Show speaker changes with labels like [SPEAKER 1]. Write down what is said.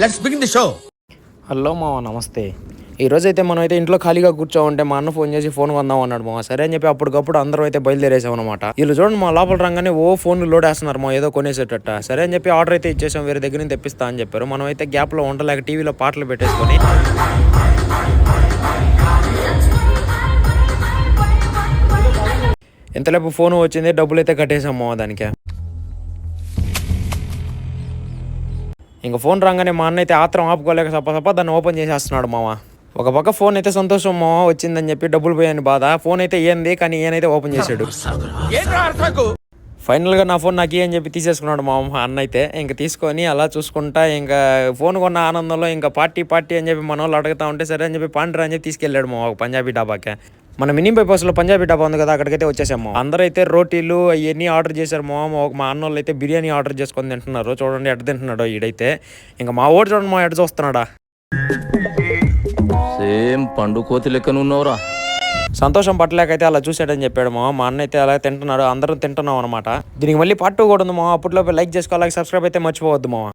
[SPEAKER 1] Let's begin the show
[SPEAKER 2] hello మామ నమస్తే. ఈరోజైతే అయితే మనం అయితే ఇంట్లో ఖాళీగా కూర్చో ఉంటే మా అన్న ఫోన్ చేసి ఫోన్ కొందాం అన్నాడు మా సరే అని చెప్పి అప్పటికప్పుడు అందరం అయితే బయలుదేరేసాం అనమాట వీళ్ళు చూడండి మా లోపల రాగానే ఓ ఫోన్ లోడ్ వేస్తున్నారు మా ఏదో కొనేసేటట్ట. సరే అని చెప్పి ఆర్డర్ అయితే ఇచ్చేసాం వేరే దగ్గర నుంచి తెప్పిస్తా అని చెప్పారు. మనం అయితే గ్యాప్లో ఉండలేక టీవీలో పాటలు పెట్టేసుకొని ఎంతలేపు ఫోన్ వచ్చింది డబ్బులు అయితే కట్టేసాం దానికి. ఇంకా ఫోన్ రాగానే మా అన్న అయితే ఆత్రం ఆపుకోలేక సప్ప సప్ప దాన్ని ఓపెన్ చేసేస్తున్నాడు మామ ఒక పక్క ఫోన్ అయితే సంతోషం మామ వచ్చిందని చెప్పి డబ్బులు పోయాని బాధ. ఫోన్ అయితే ఏంది కానీ ఈయనైతే ఓపెన్ చేశాడు. ఫైనల్గా నా ఫోన్ నాకు అని చెప్పి తీసేసుకున్నాడు మా అన్న అయితే. ఇంకా తీసుకొని అలా చూసుకుంటా ఇంకా ఫోన్ కొన్న ఆనందంలో ఇంకా పార్టీ పార్టీ అని చెప్పి మన వాళ్ళు అడుగుతా ఉంటే సరే అని చెప్పి పాండ్రా అని చెప్పి తీసుకెళ్ళాడు మా ఒక పంజాబీ డాబాకి. మన మినీ బైపాస్లో పంజాబీ డాబా ఉంది కదా అక్కడికైతే వచ్చేసాము. అందరూ అయితే రోటీలు అవన్నీ ఆర్డర్ చేశారు మా. ఒక మా అయితే బిర్యానీ ఆర్డర్ చేసుకొని తింటున్నారు. చూడండి ఎట్ట తింటున్నాడు ఈడైతే. ఇంకా మా ఓడి చూడండి మా ఎడ చూస్తున్నాడా?
[SPEAKER 3] సేమ్ పండు కోతి లెక్కనున్నవరా
[SPEAKER 2] సంతోషం పట్టలేకైతే అలా చూసాడని చెప్పాడు మా మా అన్న అయితే అలా తింటున్నాడు అందరం తింటున్నాం అనమాట దీనికి మళ్ళీ పార్ట్ టూ కూడా ఉంది మా అప్పట్లో లైక్ చేసుకోవాలి సబ్స్క్రైబ్ అయితే మర్చిపోవద్దు మా